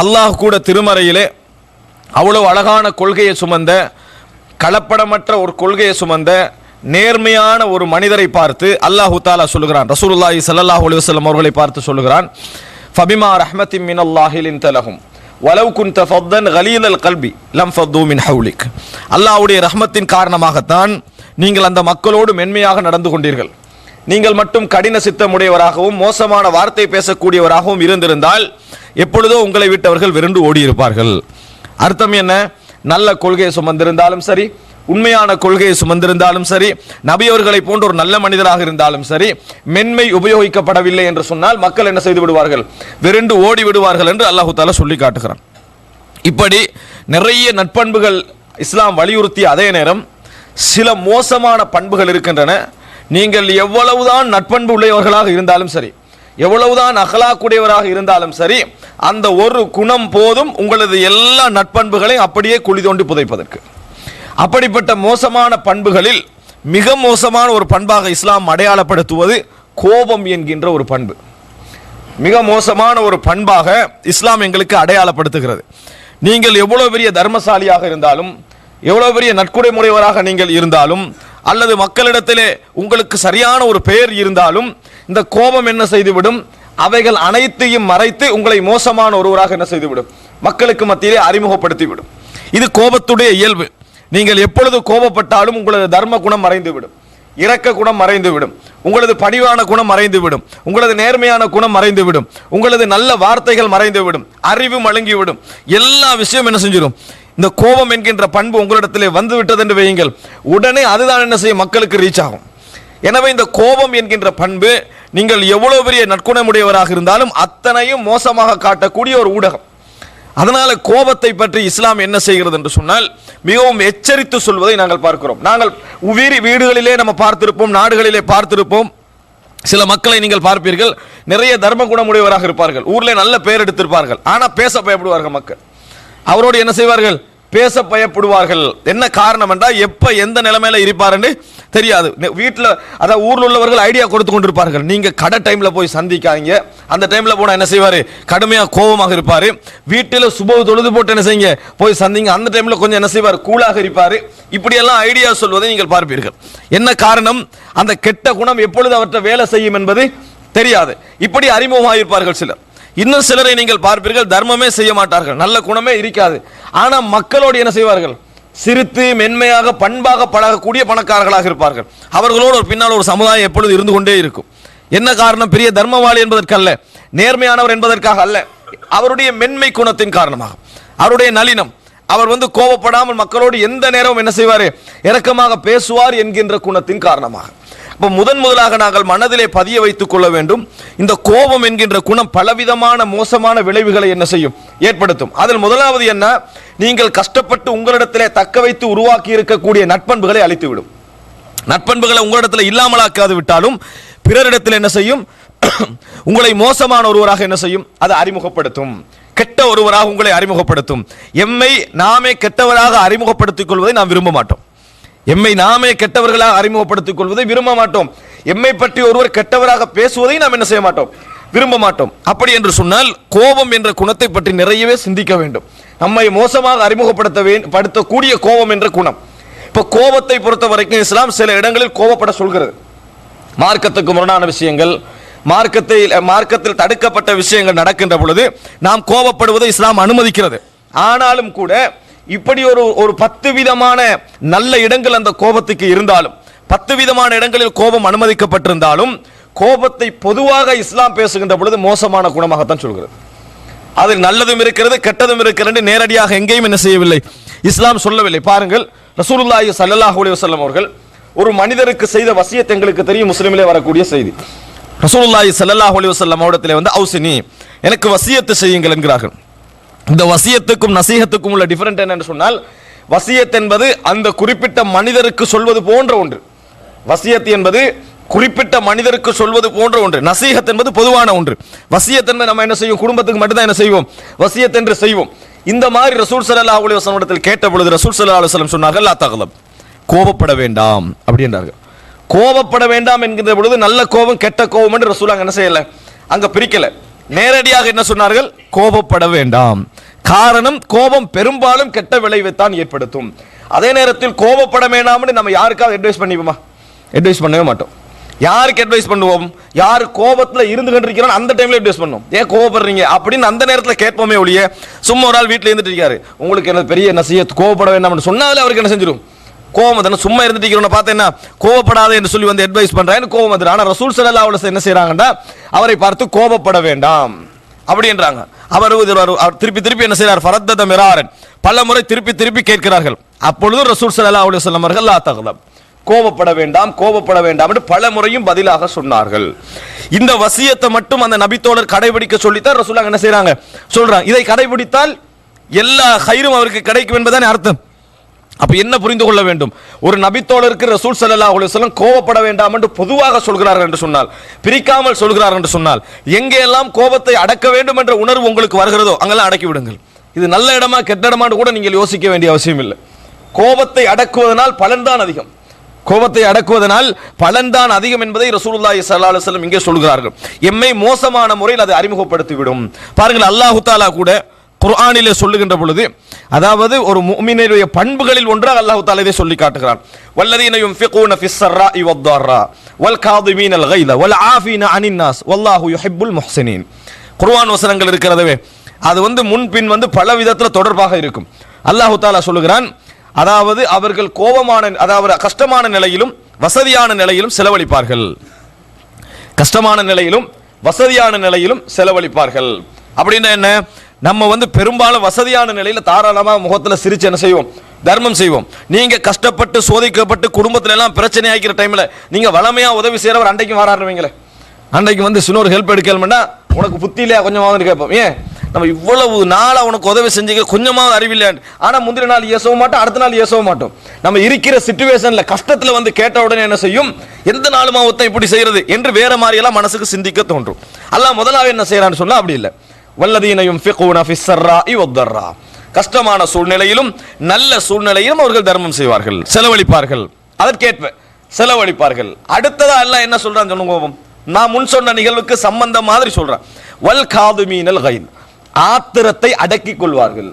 அல்லாஹ் கூட திருமறையிலே அவ்வளவு அழகான கொள்கையை சுமந்த கலப்படமற்ற ஒரு கொள்கையை சுமந்த நேர்மையான ஒரு மனிதரை பார்த்து அல்லாஹு தாலா சொல்லுகிறான். ரசூலுல்லாஹி சல்லாஹ் அலுவலம் அவர்களை பார்த்து சொல்லுகிறான் ஃபபிமா ரஹ்மத்தின் மின் அல்லாஹிலின் தலகும் வலவு குந்த ஃபத்தன் கலீலல் கல்பி லம் ஃபத்து மின் ஹவுலிக். அல்லாஹ்வுடைய ரஹ்மத்தின் காரணமாகத்தான் நீங்கள் அந்த மக்களோடு மென்மையாக நடந்து கொண்டீர்கள். நீங்கள் மட்டும் கடின சித்தமுடையவராகவும் மோசமான வார்த்தை பேசக்கூடியவராகவும் இருந்திருந்தால் எப்பொழுதோ உங்களை விட்டவர்கள் விருண்டு ஓடியிருப்பார்கள். அர்த்தம் என்ன? நல்ல கொள்கையை சுமந்திருந்தாலும் சரி உண்மையான கொள்கையை சுமந்திருந்தாலும் சரி நபியவர்களை போன்ற ஒரு நல்ல மனிதராக இருந்தாலும் சரி மென்மை உபயோகிக்கப்படவில்லை என்று சொன்னால் மக்கள் என்ன செய்து விடுவார்கள்? விருண்டு ஓடி விடுவார்கள் என்று அல்லாஹு தாலா சொல்லி காட்டுகிறான். இப்படி நிறைய நட்பண்புகள் இஸ்லாம் வலியுறுத்திய அதே நேரம் சில மோசமான பண்புகள் இருக்கின்றன. நீங்கள் எவ்வளவுதான் நட்பண்பு உள்ளவர்களாக இருந்தாலும் சரி எவ்வளவுதான் அகலாக்குடையவராக இருந்தாலும் சரி அந்த ஒரு குணம் போதும் உங்களது எல்லா நட்பண்புகளையும் அப்படியே குழி தோண்டி புதைப்பதற்கு. அப்படிப்பட்ட மோசமான பண்புகளில் மிக மோசமான ஒரு பண்பாக இஸ்லாம் அடையாளப்படுத்துவது கோபம் என்கின்ற ஒரு பண்பு. மிக மோசமான ஒரு பண்பாக இஸ்லாம் எங்களுக்கு அடையாளப்படுத்துகிறது. நீங்கள் எவ்வளோ பெரிய தர்மசாலியாக இருந்தாலும் எவ்வளோ பெரிய நட்குடைமுறைவராக நீங்கள் இருந்தாலும் அல்லது மக்களிடத்திலே உங்களுக்கு சரியான ஒரு பெயர் இருந்தாலும் இந்த கோபம் என்ன செய்துவிடும்? அவைகள் அனைத்தையும் மறைத்து உங்களை மோசமான ஒருவராக என்ன செய்துவிடும்? மக்களுக்கு மத்தியிலே அறிமுகப்படுத்திவிடும். இது கோபத்துடைய இயல்பு. நீங்கள் எப்பொழுது கோபப்பட்டாலும் உங்களது தர்ம குணம் மறைந்துவிடும். இரக்க குணம் மறைந்துவிடும். உங்களது பணிவான குணம் மறைந்துவிடும். உங்களது நேர்மையான குணம் மறைந்துவிடும். உங்களது நல்ல வார்த்தைகள் மறைந்துவிடும். அறிவு மழுங்கிவிடும் எல்லா விஷயம் என்ன செஞ்சிடும் இந்த கோபம் என்கின்ற பண்பு உங்களிடத்திலே வந்து விட்டது என்று வையுங்கள். உடனே அதுதான் என்ன செய்யும்? மக்களுக்கு ரீச் ஆகும். எனவே இந்த கோபம் என்கின்ற பண்பு நீங்கள் எவ்வளவு பெரிய நற்குணமுடையவராக இருந்தாலும் அத்தனையும் மோசமாக காட்டக்கூடிய ஒரு ஊடகம். அதனால கோபத்தை பற்றி இஸ்லாம் என்ன செய்கிறது என்று சொன்னால் மிகவும் எச்சரித்து சொல்வதை நாங்கள் பார்க்கிறோம். நாங்கள் உயிரி வீடுகளிலே நம்ம பார்த்திருப்போம் நாடுகளிலே பார்த்திருப்போம். சில மக்களை நீங்கள் பார்ப்பீர்கள் நிறைய தர்ம குணமுடையவராக இருப்பார்கள். ஊரில் நல்ல பெயர் எடுத்திருப்பார்கள். ஆனால் பேச பயப்படுவார்கள் மக்கள். அவரோடு என்ன செய்வார்கள்? பேச பயப்படுவார்கள். என்ன காரணம் என்றால் எப்போ எந்த நிலைமையில இருப்பாருன்னு தெரியாது. வீட்டில் அதாவது ஊரில் உள்ளவர்கள் ஐடியா கொடுத்து கொண்டிருப்பார்கள். நீங்கள் கடை டைமில் போய் சந்திக்காதீங்க. அந்த டைமில் போனால் என்ன செய்வார்? கடுமையாக கோபமாக இருப்பார். வீட்டில் சுப தொழுது போட்டு என்ன செய்யுங்க? போய் சந்திங்க. அந்த டைமில் கொஞ்சம் என்ன செய்வார்? கூலாக இருப்பார். இப்படியெல்லாம் ஐடியா சொல்வதை நீங்கள் பார்ப்பீர்கள். என்ன காரணம்? அந்த கெட்ட குணம் எப்பொழுது அவற்றை வேலை செய்யும் என்பது தெரியாது. இப்படி அறிமுகமாக இருப்பார்கள் சிலர். இன்னும் சிலரை நீங்கள் பார்ப்பீர்கள் தர்மமே செய்ய மாட்டார்கள் நல்ல குணமே இருக்காது. ஆனால் மக்களோடு என்ன செய்வார்கள்? சிரித்து மென்மையாக பண்பாக பழகக்கூடிய பணக்காரர்களாக இருப்பார்கள். அவர்களோடு ஒரு பின்னால் ஒரு சமுதாயம் எப்பொழுது இருந்து கொண்டே இருக்கும். என்ன காரணம்? பெரிய தர்மவாளி என்பதற்கல்ல நேர்மையானவர் என்பதற்காக அல்ல அவருடைய மென்மை குணத்தின் காரணமாக. அவருடைய நளினம் அவர் வந்து கோபப்படாமல் மக்களோடு எந்த நேரமும் என்ன செய்வார்? இரக்கமாக பேசுவார் என்கின்ற குணத்தின் காரணமாக. இப்போ முதன் முதலாக நாங்கள் மனதிலே பதிய வைத்துக் கொள்ள வேண்டும். இந்த கோபம் என்கின்ற குணம் பலவிதமான மோசமான விளைவுகளை என்ன செய்யும்? ஏற்படுத்தும். அதில் முதலாவது என்ன? நீங்கள் கஷ்டப்பட்டு உங்களிடத்திலே தக்க வைத்து உருவாக்கி இருக்கக்கூடிய நட்பண்புகளை அழித்துவிடும். நட்பண்புகளை உங்களிடத்தில் இல்லாமலாக்காது விட்டாலும் பிறரிடத்தில் என்ன செய்யும்? உங்களை மோசமான ஒருவராக என்ன செய்யும்? அதை அறிமுகப்படுத்தும். கெட்ட ஒருவராக உங்களை அறிமுகப்படுத்தும். எம்மை நாமே கெட்டவராக அறிமுகப்படுத்திக் கொள்வதை நாம் விரும்ப மாட்டோம். எம்மை நாமே கெட்டவர்களாக அறிமுகப்படுத்திக் கொள்வதை விரும்ப மாட்டோம். எம்மை பற்றி ஒருவர் கெட்டவராக பேசுவதை நாம் என்ன செய்ய மாட்டோம்? விரும்ப மாட்டோம். அப்படி என்று சொன்னால் கோபம் என்ற குணத்தை பற்றி நிறையவே சிந்திக்க வேண்டும். நம்மை மோசமாக அறிமுகப்படுத்த படுத்தக்கூடிய கோபம் என்ற குணம். இப்போ கோபத்தை பொறுத்த வரைக்கும் இஸ்லாம் சில இடங்களில் கோபப்பட சொல்கிறது. மார்க்கத்துக்கு முரணான விஷயங்கள் மார்க்கத்தை மார்க்கத்தில் தடுக்கப்பட்ட விஷயங்கள் நடக்கின்ற பொழுது நாம் கோபப்படுவதை இஸ்லாம் அனுமதிக்கிறது. ஆனாலும் கூட இப்படி ஒரு ஒரு பத்து விதமான நல்ல இடங்கள் அந்த கோபத்துக்கு இருந்தாலும் பத்து விதமான இடங்களில் கோபம் அனுமதிக்கப்பட்டிருந்தாலும் கோபத்தை பொதுவாக இஸ்லாம் பேசுகின்ற பொழுது மோசமான குணமாகத்தான் சொல்கிறது. அதில் நல்லதும் இருக்கிறது கெட்டதும் இருக்கிறது நேரடியாக எங்கேயும் என்ன செய்யவில்லை. இஸ்லாம் சொல்லவில்லை. பாருங்கள் ரசூலுல்லாஹி ஸல்லல்லாஹு அலைஹி அவர்கள் ஒரு மனிதருக்கு செய்த வசியத்தை எங்களுக்கு தெரியும் முஸ்லீமிலே வரக்கூடிய செய்தி. ரசூலுல்லாஹி ஸல்லல்லாஹு அலைஹி வஸல்லம் அவரிடத்திலே வந்து அவுசினி எனக்கு வசியத்தை செய்யுங்கள் என்கிறார்கள். இந்த வசியத்துக்கும் நசீகத்துக்கும் உள்ள டிஃபரெண்ட் என்னன்னு சொன்னால் வசியத் என்பது அந்த குறிப்பிட்ட மனிதருக்கு சொல்வது போன்ற ஒன்று. வசியத் என்பது குறிப்பிட்ட மனிதருக்கு சொல்வது போன்ற ஒன்று. நசீகத் என்பது பொதுவான ஒன்று. வசியத் என்பது நம்ம என்ன செய்வோம்? குடும்பத்துக்கு மட்டும்தான் என்ன செய்வோம்? வசியத் என்று செய்வோம். இந்த மாதிரி ரசூல் சல்லா அலி வசலம் இடத்தில் கேட்ட பொழுது ரசூல் சல்லா அலுவலம் சொன்னார்கள் அல்லா தகலம் கோபப்பட வேண்டாம். அப்படி என்றார்கள். கோபப்பட வேண்டாம் என்கிற பொழுது நல்ல கோபம் கெட்ட கோபம் என்று ரசூல் என்ன செய்யல? அங்க பிரிக்கல. நேரடியாக என்ன சொன்னார்கள்? கோபப்பட வேண்டாம். காரணம் கோபம் பெரும்பாலும் கெட்ட விளைவைத்தான் ஏற்படுத்தும். அதே நேரத்தில் கோபப்பட வேண்டாம்னு நம்ம யாருக்காவது அட்வைஸ் பண்ணிப்போமா? அட்வைஸ் பண்ணவே மாட்டோம். யாருக்கு அட்வைஸ் பண்ணுவோம்? யார் கோபத்தில் இருந்து கொண்டிருக்கிறோம் அந்த டைம்ல அட்வைஸ் பண்ணுவோம். ஏன் கோபப்படுறீங்க? அப்படின்னு அந்த நேரத்தில் கேட்போமே ஒழிய சும்மா ஒரு ஆள் வீட்டில் இருந்துட்டு இருக்காரு. உங்களுக்கு என்ன பெரிய நசிய கோபப்பட வேண்டாம்னு சொன்னாலே அவருக்கு என்ன செஞ்சிடும் கோபம் தானே சும்மா இருந்துட்டு இருக்கிறவனை பார்த்து என்ன? கோபப்படாத என்று சொல்லி வந்து அட்வைஸ் பண்ணுறேன் கோபம் வந்துடும் ஆனால் ரசூல் சலல்லா அவளை என்ன செய்கிறாங்கன்னா அவரை பார்த்து கோபப்பட வேண்டாம். அப்படின்றாங்க. அவர் அவர் திருப்பி திருப்பி என்ன செய்கிறார் ஃபரத்தத மிராரன். பல முறை திருப்பி திருப்பி கேட்கிறார்கள். அப்பொழுது ரசூல் சல்லா அலைஹி சொல்லமர்கள் அவர்கள் லா தகதம் கோபப்பட வேண்டாம் கோபப்பட வேண்டாம் என்று பல முறையும் பதிலாக சொன்னார்கள். இந்த வசியத்தை மட்டும் அந்த நபித்தோழர் கடைபிடிக்க சொல்லித்தான் ரசூலாங்க என்ன செய்யறாங்க சொல்றாங்க. இதை கடைபிடித்தால் எல்லா ஹைரும் அவருக்கு கிடைக்கும் என்பதானே அர்த்தம். அப்ப என்ன புரிந்து கொள்ள வேண்டும்? ஒரு நபித்தோழருக்கு ரசூல் சல்லா அலுவலம் கோவப்பட கோபப்பட வேண்டாம் என்று பொதுவாக சொல்கிறார்கள் என்று சொன்னால் பிரிக்காமல் சொல்கிறார் என்று சொன்னால் எங்கெல்லாம் கோபத்தை அடக்க வேண்டும் என்ற உணர்வு உங்களுக்கு வருகிறதோ அங்கெல்லாம் அடக்கி விடுங்கள். இது நல்ல இடமா கெட்ட இடமானு கூட நீங்கள் யோசிக்க வேண்டிய அவசியம் இல்லை. கோபத்தை அடக்குவதனால் பலன்தான் அதிகம். கோபத்தை அடக்குவதனால் பலன்தான் அதிகம் என்பதை ரசூலுல்லாஹி ஸல்லல்லாஹு அலைஹி வஸல்லம் இங்கே சொல்கிறார்கள். எம்மை மோசமான முறையில் அதை அறிமுகப்படுத்தி விடும் பாருங்கள் அல்லாஹு தாலா கூட குர்ஆனிலே சொல்லுகின்ற பொழுது அதாவது ஒரு முஃமினுடைய பண்புகளில் ஒன்றாக அல்லாஹ் தஆலா இதை சொல்லி காட்டுகிறான். வல்லதீன யுன்ஃபிகூன ஃபிஸ் ஸர்ராஇ வத்-தர்ரா வல் காதிமீனல் கைத வல் ஆஃபீன அனின் நாஸ் வல்லாஹு யுஹிப்புல் முஹ்சினீன். குர்ஆன் வசனங்கள் இருக்கிறதவே அது வந்து முன்பின் வந்து பல விதத்தில் தொடர்பாக இருக்கும். அல்லாஹ் தாலா சொல்லுகிறான் அதாவது அவர்கள் கோபமான அதாவது கஷ்டமான நிலையிலும் வசதியான நிலையிலும் செலவழிப்பார்கள். கஷ்டமான நிலையிலும் வசதியான நிலையிலும் செலவழிப்பார்கள். அப்படின்னா என்ன? நம்ம வந்து பெரும்பாலும் வசதியான நிலையில் தாராளமாக முகத்துல சிரிச்சு என்ன செய்வோம்? தர்மம் செய்வோம். நீங்கள் கஷ்டப்பட்டு சோதிக்கப்பட்டு குடும்பத்துல எல்லாம் பிரச்சனை ஆகிக்கிற டைமில் நீங்க வளமையாக உதவி செய்கிறவர் அன்றைக்கும் வராருவீங்களே? அன்றைக்கு வந்து சின்னொரு ஹெல்ப் எடுக்கலமெண்டா உனக்கு புத்தி இல்லையா கொஞ்சமாவது கேட்போம். ஏன்? நம்ம இவ்வளவு நாளாக உனக்கு உதவி செஞ்சீங்க கொஞ்சமாவது அறிவில்லையான்னு ஆனால் முந்தின நாள் ஏசவும் மாட்டோம் அடுத்த நாள் ஏசவும் மாட்டோம். நம்ம இருக்கிற சுச்சுவேஷனில் கஷ்டத்தில் வந்து கேட்ட உடனே என்ன செய்யும்? எந்த நாளுமா ஒருத்தன் இப்படி செய்கிறது என்று வேறு மாதிரியெல்லாம் மனசுக்கு சிந்திக்க தோன்றும். அல்ல முதலாவே என்ன செய்கிறான்னு சொன்னால் அப்படி இல்லை. வல்லதீனையும் கஷ்டமான சூழ்நிலையிலும் நல்ல சூழ்நிலையிலும் அவர்கள் தர்மம் செய்வார்கள். செலவழிப்பார்கள். அதற்கேற்ப செலவழிப்பார்கள். அடுத்ததா எல்லாம் என்ன சொல்றான் சொல்லுங்க நான் முன் சொன்ன நிகழ்வுக்கு சம்பந்தம் மாதிரி சொல்றேன். வல் காதுமீனல் கைத் ஆத்திரத்தை அடக்கிக் கொள்வார்கள்.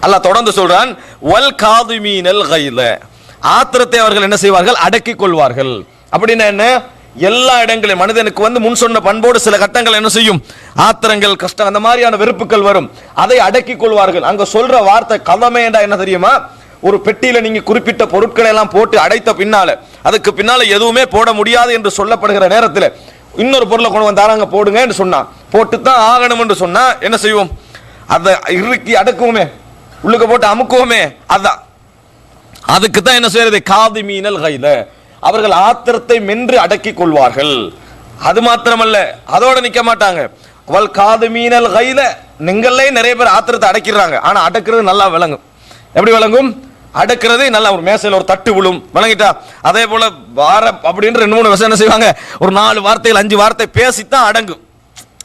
அல்ல தொடர்ந்து சொல்றான் வல் காதுமீனல் கைல ஆத்திரத்தை அவர்கள் என்ன செய்வார்கள்? அடக்கிக் கொள்வார்கள். அப்படின்னா என்ன? எல்லா இடங்களிலும் மனிதனுக்கு வந்து முன் சொன்ன பண்போடு சில கட்டங்கள் என்ன செய்யும்? ஆத்திரங்கள் கஷ்டம் அந்த மாதிரியான வெறுப்புகள் வரும். அதை அடக்கிக் கொள்வார்கள். அங்க சொல்ற வார்த்தை கதமேண்டா என்ன தெரியுமா? ஒரு பெட்டியில நீங்க குறிப்பிட்ட பொருட்களை எல்லாம் போட்டு அடைத்த பின்னால அதுக்கு பின்னால எதுவுமே போட முடியாது என்று சொல்லப்படுகிற நேரத்தில் இன்னொரு பொருளை கொண்டு வந்தாராங்க போடுங்க என்று சொன்னா போட்டு தான் ஆகணும் என்று சொன்னா என்ன செய்வோம்? அதை இறுக்கி அடக்குவோமே. உள்ளுக்க போட்டு அமுக்குவோமே. அதான். அதுக்கு தான் என்ன செய்யறது? காது மீனல் கைல. அவர்கள் ஆத்திரத்தை மென்று அடக்கிக் கொள்வார்கள். அது மாத்திரமல்ல அதோட நிக்க மாட்டாங்க. அவள் காது மீனல் கையில நீங்களே நிறைய பேர் ஆத்திரத்தை அடக்கிடுறாங்க. ஆனா அடக்கிறது நல்லா விளங்கும். எப்படி விளங்கும்? அடக்கிறது நல்லா ஒரு மேசையில் ஒரு தட்டு விழும். விளங்கிட்டா? அதே போல வார அப்படின்னு ரெண்டு மூணு விஷயம் என்ன செய்வாங்க? ஒரு நாலு வார்த்தைகள் அஞ்சு வார்த்தை பேசித்தான் அடங்கும்.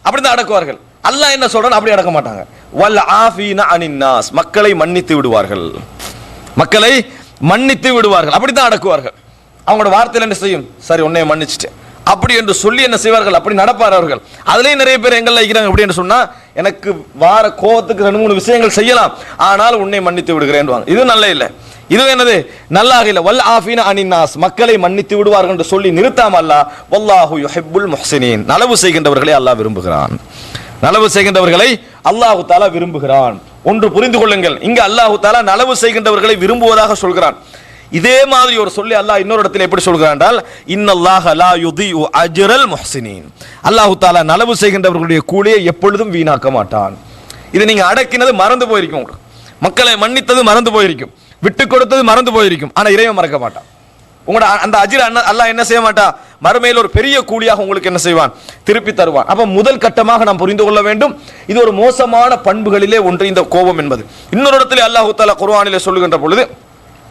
அப்படிதான் அடக்குவார்கள். அல்லாஹ் என்ன சொல்றான்? அப்படி அடக்க மாட்டாங்க. வல் ஆஃபீன அனின்னாஸ் மக்களை மன்னித்து விடுவார்கள். மக்களை மன்னித்து விடுவார்கள். அப்படித்தான் அடக்குவார்கள். அவங்களோட வார்த்தையில் என்ன செய்யும்? சரி உன்னை மன்னிச்சிட்டேன். அப்படி என்று சொல்லி என்ன செய்வார்கள்? அப்படி நடப்பார் அவர்கள். அதுலேயும் நிறைய பேர் எங்கெல்லாம் இருக்கிறாங்க அப்படி என்று சொன்னா எனக்கு வார கோபத்துக்கு ரெண்டு மூணு விஷயங்கள் செய்யலாம். ஆனால் உன்னை மன்னித்து விடுகிறேன் இது நல்ல இல்லை. இது என்னது? நல்லாக இல்லை. வல் ஆஃபீன அனிநாஸ் மக்களை மன்னித்து விடுவார்கள் என்று சொல்லி நிறுத்தாம அல்லாஹ் வல்லாஹு யுஹிப்புல் முஹ்சினீன். நலவு செய்கின்றவர்களை அல்லாஹ் விரும்புகிறான். நலவு செய்கின்றவர்களை அல்லாஹு தாலா விரும்புகிறான். ஒன்று புரிந்து கொள்ளுங்கள். இங்க அல்லாஹு தாலா நலவு செய்கின்றவர்களை விரும்புவதாக சொல்கிறான். இதே மாதிரி ஒரு சொல்லி அல்லாஹ் இன்னொரு இடத்துல எப்படி சொல்கிறான் என்றால் இன்னல்லாஹ லா யுதி அஜ்ரல் முஹ்சினீன். அல்லாஹு தாலா நலவு செய்கின்றவர்களுடைய கூலியை எப்பொழுதும் வீணாக்க மாட்டான். இது நீங்க அடக்கினது மறந்து போயிருக்கும் உங்களுக்கு. மக்களை மன்னித்தது மறந்து போயிருக்கும். விட்டு கொடுத்தது மறந்து போயிருக்கும். ஆனா இறைவன் மறக்க மாட்டான். உங்களோட அந்த அந்த அண்ணா அல்லாஹ் என்ன செய்ய மாட்டா? மறுமையில் ஒரு பெரிய கூலியாக உங்களுக்கு என்ன செய்வான்? திருப்பி தருவான். அப்போ முதல் கட்டமாக நாம் புரிந்து கொள்ள வேண்டும் இது ஒரு மோசமான பண்புகளிலே ஒன்று இந்த கோபம் என்பது. இன்னொரு இடத்துல அல்லாஹு தாலா குர்வானிலே சொல்லுகின்ற பொழுது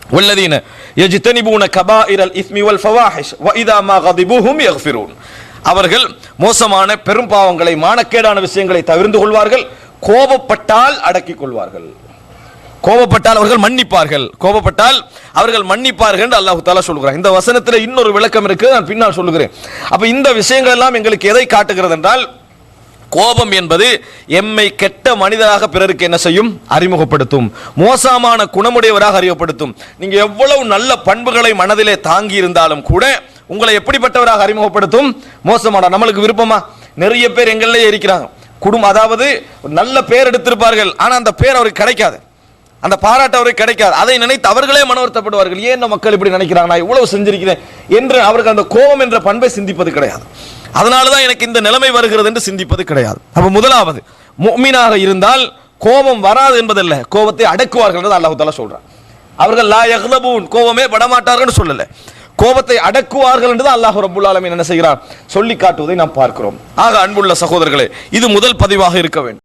والذين يجتنبون كبائر الاثم والفواحش واذا ما غضبوا هم يغفرون அவர்கள் மோசமான பெரும் பாவங்களை மானக்கேடான விஷயங்களை தவிர்ந்து கொள்வார்கள் கோபப்பட்டால் அடக்கிக் கொள்வார்கள் கோபப்பட்டால் அவர்கள் மன்னிப்பார்கள் கோபப்பட்டால் அவர்கள் மன்னிப்பார்கள் என்று அல்லாஹ் தாலா சொல்கிறார் இந்த வசனத்தில் இன்னொரு விளக்கம் இருக்கு நான் பின்னால் சொல்லுகிறேன் அப்ப இந்த விஷயங்கள் எல்லாம் எங்களுக்கு எதை காட்டுகிறது என்றால் கோபம் என்பது எம்மை கெட்ட மனிதராக பிறருக்கு என்ன செய்யும்? அறிமுகப்படுத்தும். மோசமான குணமுடையவராக அறிமுகப்படுத்தும். நீங்க எவ்வளவு நல்ல பண்புகளை மனதிலே தாங்கி இருந்தாலும் கூட உங்களை எப்படிப்பட்டவராக அறிமுகப்படுத்தும்? மோசமான நம்மளுக்கு விருப்பமா? நிறைய பேர் எங்கள்லயே இருக்கிறாங்க. குடும்பம் அதாவது ஒரு நல்ல பேர் எடுத்திருப்பார்கள். ஆனா அந்த பேர் அவருக்கு கிடைக்காது. அந்த பாராட்டு அவருக்கு கிடைக்காது. அதை நினைத்து அவர்களே மனவருத்தப்படுவார்கள் ஏன் இந்த மக்கள் இப்படி நினைக்கிறாங்க? நான் இவ்வளவு செஞ்சிருக்கிறேன். என்று அவருக்கு அந்த கோபம் என்ற பண்பை சிந்திப்பது கிடையாது. அதனால தான் எனக்கு இந்த நிலைமை வருகிறது என்று சிந்திப்பது கிடையாது. அப்போ முதலாவது மீனாக இருந்தால் கோபம் வராது என்பதல்ல. கோபத்தை அடக்குவார்கள் என்று அல்லாஹு தாலா சொல்றான். அவர்கள் லா யக்லபூன் கோபமே படமாட்டார்கள் சொல்லலை. கோபத்தை அடக்குவார்கள் என்று தான் அல்லாஹ் ஆலமின் என்ன செய்கிறார் சொல்லி காட்டுவதை நாம் பார்க்கிறோம். ஆக அன்புள்ள சகோதரர்களே இது முதல் பதிவாக இருக்க வேண்டும்.